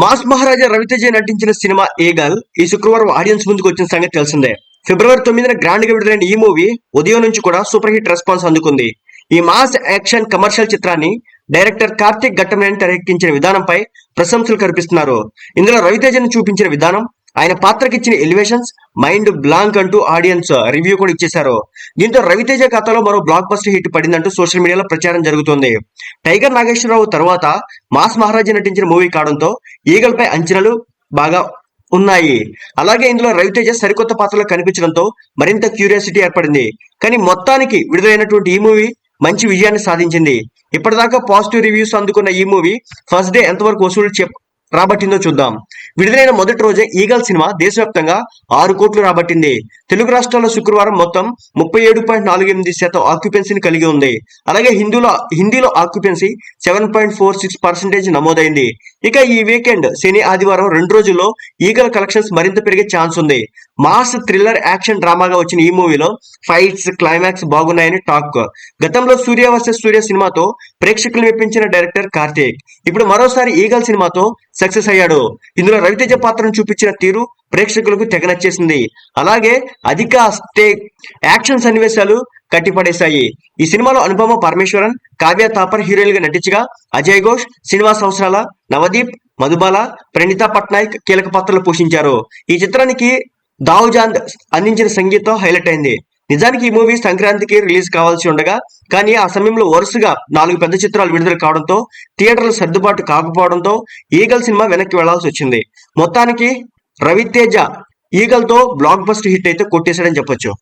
Mass మహారాజా రవితేజ నటించిన cinema Eagle ఈ శుక్రవారం ఆడియన్స్ ముందుకు వచ్చిన సంగతి తెలిసిందే. ఫిబ్రవరి తొమ్మిదిన గ్రాండ్గా విడుదలైన ఈ మూవీ ఉదయం నుంచి కూడా సూపర్ హిట్ రెస్పాన్స్ అందుకుంది. ఈ మాస్ యాక్షన్ కమర్షియల్ చిత్రాన్ని డైరెక్టర్ కార్తిక్ ఘట్టమనేని తెరకెక్కించిన విధానంపై ప్రశంసలు కనిపిస్తున్నారు ఇందులో రవితేజను చూపించిన విధానం ఆయన పాత్రకిచ్చిన ఎలివేషన్స్ మైండ్ బ్లాంక్ అంటూ ఆడియన్స్ రివ్యూ కూడా ఇచ్చేశారు. దీంతో రవితేజ కథలో మరో బ్లాక్ బస్టర్ హిట్ పడిందంటూ సోషల్ మీడియాలో ప్రచారం జరుగుతోంది. టైగర్ నాగేశ్వరరావు తర్వాత మాస్ మహారాజా నటించిన మూవీ కావడంతో ఈగలపై అంచనాలు బాగా ఉన్నాయి. అలాగే ఇందులో రవితేజ సరికొత్త పాత్రలో కనిపించడంతో మరింత క్యూరియాసిటీ ఏర్పడింది. కానీ మొత్తానికి విడుదలైనటువంటి ఈ మూవీ మంచి విజయాన్ని సాధించింది. ఇప్పటిదాకా పాజిటివ్ రివ్యూస్ అందుకున్న ఈ మూవీ ఫస్ట్ డే ఎంతవరకు వసూలు చెప్ రాబట్టిందో చూద్దాం. విడుదలైన మొదటి రోజే ఈగల్ సినిమా దేశవ్యాప్తంగా ఆరు కోట్లు రాబట్టింది. తెలుగు రాష్ట్రాల్లో శుక్రవారం మొత్తం ముప్పై ఏడు పాయింట్ నాలుగు ఎనిమిది శాతం ఆక్యుపెన్సీని కలిగి ఉంది. అలాగే హిందీలో హిందీలో occupancy seven point four six percentage నమోదైంది. ఇక ఈ వీకెండ్ శని ఆదివారం రెండు రోజుల్లో ఈగల్ కలెక్షన్స్ మరింత పెరిగే ఛాన్స్ ఉంది. మాస్ థ్రిల్లర్ యాక్షన్ డ్రామాగా వచ్చిన ఈ మూవీలో ఫైట్స్ క్లైమాక్స్ బాగున్నాయని టాక్. గతంలో సూర్య వర్సెస్ సూర్య సినిమాతో ప్రేక్షకులు మెప్పించిన డైరెక్టర్ కార్తీక్. ఇప్పుడు మరోసారి ఈగల్ సినిమాతో సక్సెస్ అయ్యాడు. ఇందులో రవితేజ పాత్రను చూపించిన తీరు ప్రేక్షకులకు తెగ నచ్చేసింది. అలాగే అధిక స్టే యాక్షన్ సన్నివేశాలు కట్టిపడేశాయి. ఈ సినిమాలో అనుపమ పరమేశ్వరన్ కావ్య తాపర్ హీరోయిన్గా నటించగా అజయ్ ఘోష్ శ్రీనివాస్ అవసరాల నవదీప్ మధుబాల ప్రణీత పట్నాయక్ కీలక పాత్రలు పోషించారు. ఈ చిత్రానికి దావుజాంద్ అందించిన సంగీతం హైలైట్ అయింది. నిజానికి ఈ మూవీ సంక్రాంతికి రిలీజ్ కావాల్సి ఉండగా కానీ ఆ సమయంలో వరుసగా నాలుగు పెద్ద చిత్రాలు విడుదల కావడంతో థియేటర్లు సర్దుబాటు కాకపోవడంతో ఈగల్ సినిమా వెనక్కి వెళ్ళాల్సి వచ్చింది. మొత్తానికి రవితేజ ఈగల్తో బ్లాక్ బస్ట్ హిట్ అయితే కొట్టేశాడని చెప్పొచ్చు.